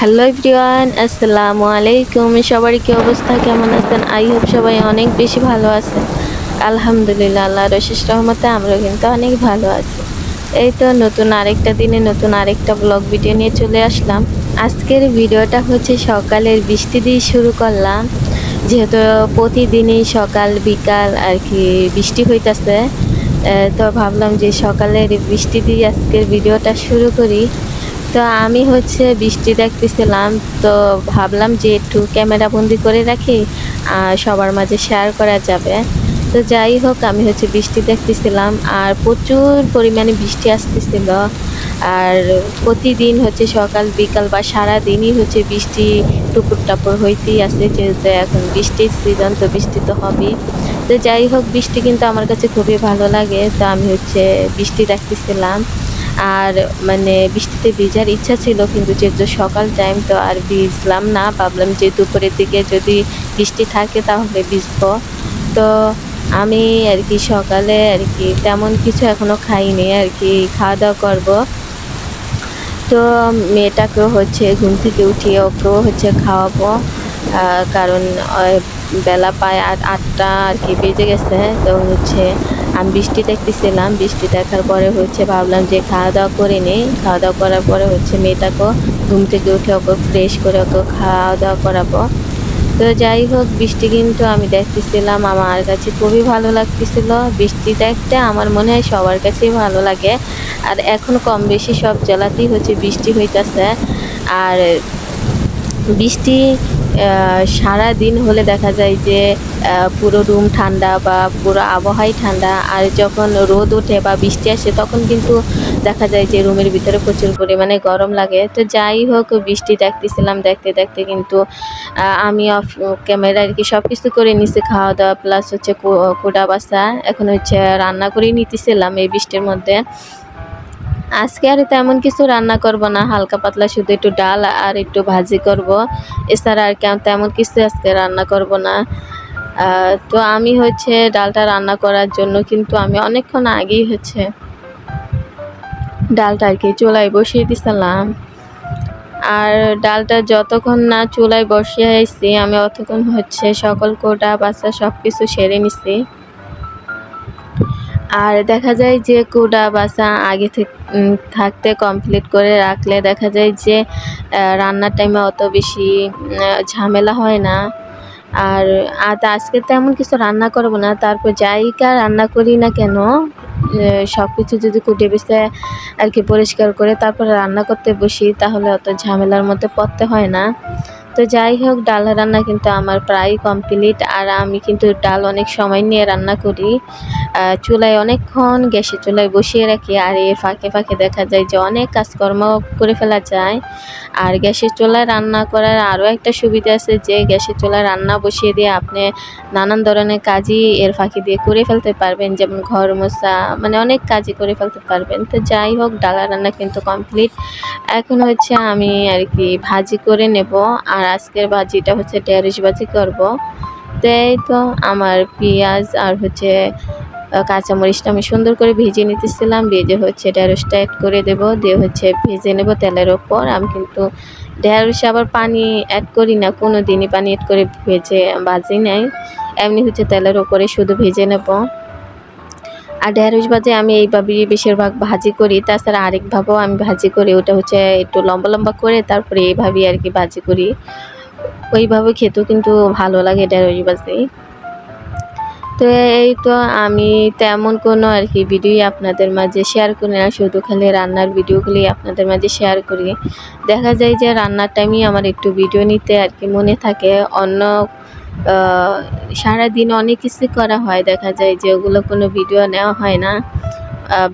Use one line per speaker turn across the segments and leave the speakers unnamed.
Hello everyone, আসসালামু আলাইকুম। সবার কি অবস্থা? কেমন আছেন? আই হোপ সবাই অনেক বেশি ভালো আছেন। আলহামদুলিল্লাহ আল্লাহ রশিস রহমতে আমরা কিন্তু অনেক ভালো আছি। এই তো নতুন আরেকটা দিনে নতুন আরেকটা ব্লগ ভিডিও নিয়ে চলে আসলাম। আজকের ভিডিওটা হচ্ছে সকালের বৃষ্টি দিয়ে শুরু করলাম। যেহেতু প্রতিদিনই সকাল, বিকাল আর কি বৃষ্টি হইতেছে তো ভাবলাম যে সকালের বৃষ্টি দিয়ে আজকের ভিডিওটা শুরু করি। তো আমি হচ্ছে বৃষ্টি দেখতেছিলাম, তো ভাবলাম যে একটু ক্যামেরা বন্দি করে রাখি, আর সবার মাঝে শেয়ার করা যাবে। তো যাই হোক, আমি হচ্ছে বৃষ্টি দেখতেছিলাম, আর প্রচুর পরিমাণে বৃষ্টি আসতেছিল। আর প্রতিদিন হচ্ছে সকাল, বিকাল বা সারা দিনই হচ্ছে বৃষ্টি টুপুর টাপুর হইতেই আছে, যেহেতু এখন বৃষ্টির সিজন তো বৃষ্টি তো হবেই। তো যাই হোক, বৃষ্টি কিন্তু আমার কাছে খুবই ভালো লাগে, তো আমি হচ্ছে বৃষ্টি দেখতেছিলাম। আর মানে বৃষ্টিতে ভিজার ইচ্ছা ছিল, কিন্তু যেহেতু সকাল টাইম তো আর ভিজলাম না, ভাবলাম যে দুপুরের দিকে যদি বৃষ্টি থাকে তাহলে ভিজবো। তো আমি আর কি সকালে আর কি তেমন কিছু এখনও খাইনি, আর কি খাওয়া দাওয়া করব। তো মেয়েটাকেও হচ্ছে ঘুম থেকে উঠিয়ে ওকেও হচ্ছে খাওয়াবো কারণ বেলা আট আটটা আর কি বেজে গেছে, তো হচ্ছে আমি বৃষ্টি দেখতেছিলাম, বৃষ্টি দেখার পরে হচ্ছে ভাবলাম যে খাওয়া দাওয়া করে নিই। খাওয়া দাওয়া করার পরে হচ্ছে মেয়েটাকেও ঘুম থেকে উঠে ওকে ফ্রেশ করে ওকে খাওয়া দাওয়া করাবো। তো যাই হোক, বৃষ্টি কিন্তু আমি দেখতেছিলাম, আমার কাছে খুবই ভালো লাগতেছিল। বৃষ্টি দেখতে আমার মনে হয় সবার কাছেই ভালো লাগে। আর এখন কম বেশি সব জেলাতেই হচ্ছে বৃষ্টি হইতেছে। আর বৃষ্টি সারা দিন হলে দেখা যায় যে পুরো রুম ঠান্ডা বা পুরো আবহাওয়াই ঠান্ডা। আর যখন রোদ ওঠে বা বৃষ্টি আসে, তখন কিন্তু দেখা যায় যে, রুমের ভিতরে প্রচুর পরিমাণে গরম লাগে। তো যাই হোক, বৃষ্টি দেখতেছিলাম, দেখতে দেখতে কিন্তু আমি অফ ক্যামেরা আর কি সব কিছু করে নিছি খাওয়া দাওয়া প্লাস হচ্ছে কোডা বাসা এখন হচ্ছে রান্না করেই নিতেছিলাম এই বৃষ্টির মধ্যে। আজকে আর তেমন কিছু রান্না করব না, হালকা পাতলা শুধু একটু ডাল আর একটু ভাজি করব। এছাড়া আর তেমন কিছু আজকে রান্না করব না। তো আমি হচ্ছে ডালটা রান্না করার জন্য কিন্তু আমি অনেকক্ষণ আগেই হচ্ছে ডালটা আর কি চুলায় বসিয়ে দিছিলাম। আর ডালটা যতক্ষণ না চুলায় বসিয়ে আইছি, আমি অতক্ষণ হচ্ছে সকল কোটা বাচ্চা সব কিছু সেরে নিছি। আর দেখা যায় যে কুড়া বাসা আগে থেকে থাকতে কমপ্লিট করে রাখলে দেখা যায় যে রান্নার টাইমে অত বেশি ঝামেলা হয় না। আর আজ আজকে তেমন কিছু রান্না করব না। তারপর যাইকা রান্না করি না কেন সব কিছু যদি কুটে বেছে আর কি পরিষ্কার করে তারপরে রান্না করতে বসি, তাহলে অত ঝামেলার মধ্যে পড়তে হয় না। তো যাই হোক, ডাল রান্না কিন্তু আমার প্রায় কমপ্লিট আর আমি কিন্তু ডাল অনেক সময় নিয়ে রান্না করি। চুলায় অনেকক্ষণ গ্যাসের চুলায় বসিয়ে রাখি আর এর ফাঁকে ফাঁকে দেখা যায় যে অনেক কাজকর্ম করে ফেলা যায়। আর গ্যাসের চুলায় রান্না করার আরও একটা সুবিধা আছে যে গ্যাসের চুলায় রান্না বসিয়ে দিয়ে আপনি নানান ধরনের কাজই এর ফাঁকি দিয়ে করে ফেলতে পারবেন, যেমন ঘর মোছা মানে অনেক কাজই করে ফেলতে পারবেন। তো যাই হোক, ডালা রান্না কিন্তু কমপ্লিট এখন হচ্ছে আমি আর কি ভাজি করে নেব। আর আজকের ভাজিটা হচ্ছে ঢেঁড়স ভাজি করব। তো এই তো আমার পেঁয়াজ আর হচ্ছে কাঁচামরিচটা আমি সুন্দর করে ভেজে নিতেছিলাম ভেজে হচ্ছে ঢেঁড়সটা অ্যাড করে দেব, দিয়ে হচ্ছে ভেজে নেব তেলের ওপর। আমি কিন্তু ঢেঁড়সে আবার পানি অ্যাড করি না কোনো দিনই পানি অ্যাড করে ভেজে ভাজি নাই। এমনি হচ্ছে তেলের ওপরে শুধু ভেজে নেব। আর ঢেঁড়স ভাজি আমি এইভাবেই বেশিরভাগ ভাজি করি, তাছাড়া আরেকভাবেও আমি ভাজি করি, ওটা হচ্ছে একটু লম্বা লম্বা করে, তারপরে এইভাবেই আর কি ভাজি করি। ওইভাবে খেতেও কিন্তু ভালো লাগে ঢেঁড়স ভাজি তো এই তো আমি তেমন কোনো আর কি ভিডিও আপনাদের মাঝে শেয়ার করি না, শুধু খালি রান্নার ভিডিওগুলি আপনাদের মাঝে শেয়ার করি। দেখা যায় যে রান্নার টাইমই আমার একটু ভিডিও নিতে আর কি মনে থাকে, অন্য সারাদিন অনেক কিছু করা হয়। দেখা যায় যে ওগুলো কোনো ভিডিও নেওয়া হয় না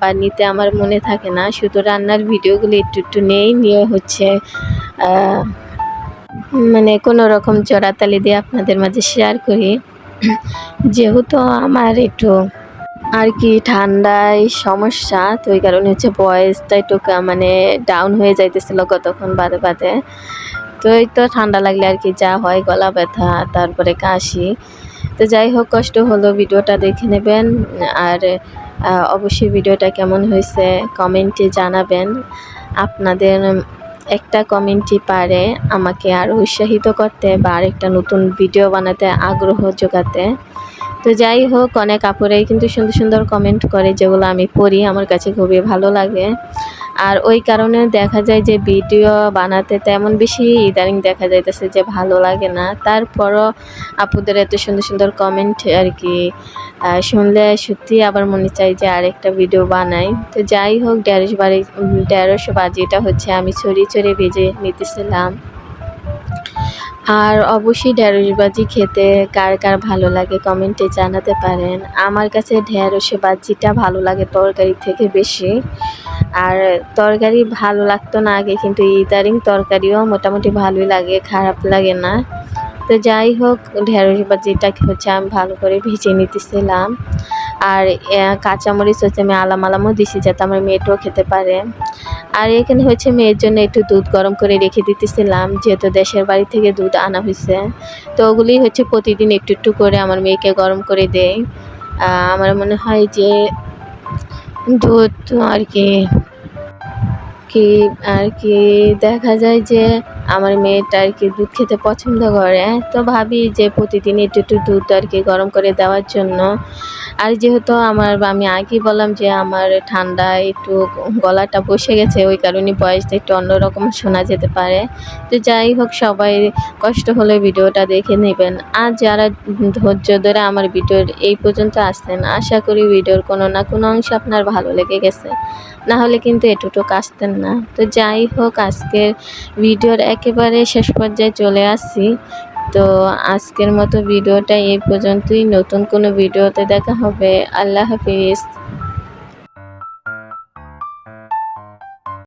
বা নিতে আমার মনে থাকে না। শুধু রান্নার ভিডিওগুলি একটু একটু নেই, নিয়ে হচ্ছে মানে কোনো রকম চড়াতালি দিয়ে আপনাদের মাঝে শেয়ার করি। যেহেতু আমার একটু আর কি ঠান্ডায় সমস্যা, তো ওই কারণে হচ্ছে ভয়েসটা একটু মানে ডাউন হয়ে যাইতেছিল কতক্ষণ বাদে বাদে। তো এই তো ঠান্ডা লাগলে আর কি যা হয়, গলা ব্যথা, তারপরে কাশি। তো যাই হোক, কষ্ট হলো ভিডিওটা দেখে নেবেন। আর অবশ্যই ভিডিওটা কেমন হয়েছে কমেন্টে জানাবেন। আপনাদের একটা কমেন্টই পারে আমাকে আরও উৎসাহিত করতে বা আরেকটা নতুন ভিডিও বানাতে আগ্রহ যোগাতে তো যাই হোক, অনেক আপুরাই কিন্তু সুন্দর সুন্দর কমেন্ট করে যেগুলো আমি পড়ি, আমার কাছে খুবই ভালো লাগে। আর ওই কারণে দেখা যায় যে ভিডিও বানাতে তেমন বেশি ইদানিং দেখা যাইতেছে যে ভালো লাগে না। তারপরও আপুদের এত সুন্দর সুন্দর কমেন্ট আর কি শুনলে সত্যি আবার মনে চাই যে আরেকটা ভিডিও বানাই। তো যাই হোক ঢেঁড়স বাড়ি ঢেঁড়স বাজিটা হচ্ছে আমি ছড়িয়ে ছড়িয়ে ভেজে নিতেছিলাম। আর অবশ্যই ঢেঁড়স বাজি খেতে কার কার ভালো লাগে কমেন্টে জানাতে পারেন। আমার কাছে ঢেঁড়স বাজিটা ভালো লাগে তরকারি থেকে বেশি। আর তরকারি ভালো লাগতো না আগে, কিন্তু ইদারিং তরকারিও মোটামুটি ভালোই লাগে, খারাপ লাগে না। তো যাই হোক, ঢেঁড়স বাজিটা হচ্ছে আমি ভালো করে ভেজে নিতেছিলাম। আর কাঁচামরিচ হচ্ছে আমি আলাম আলামও দিছি যাতে আমার মেয়েটাও খেতে পারে। আর এখানে হচ্ছে মেয়ের জন্য একটু দুধ গরম করে রেখে দিতেছিলাম, যেহেতু দেশের বাড়ি থেকে দুধ আনা হয়েছে। তো ওগুলি হচ্ছে প্রতিদিন একটু একটু করে আমার মেয়েকে গরম করে দেয় আমার মনে হয় যে দুধ আর কি। কি আর কি দেখা যায় যে আমার মেয়েটা আর কি দুধ খেতে পছন্দ করে তো ভাবি যে প্রতিদিন একটু একটু দুধ আর কি গরম করে দেওয়ার জন্য আর যেহেতু আমার আমি আগেই বললাম যে আমার ঠান্ডা একটু গলাটা বসে গেছে, ওই কারণে বয়সটা একটু অন্যরকম শোনা যেতে পারে। তো যাই হোক, সবাই কষ্ট হলে ভিডিওটা দেখে নেবেন। আর যারা ধৈর্য ধরে আমার ভিডিওর এই পর্যন্ত আসছেন, আশা করি ভিডিওর কোনো না কোনো অংশ আপনার ভালো লেগে গেছে। না হলে কিন্তু এটুটুক আসতেন না। তো যাই হোক, আজকের ভিডিওর একেবারে শেষ পর্যায়ে চলে আসছি। তো আজকের মতো ভিডিওটা এই পর্যন্তই। নতুন কোনো ভিডিওতে দেখা হবে। আল্লাহ হাফিজ।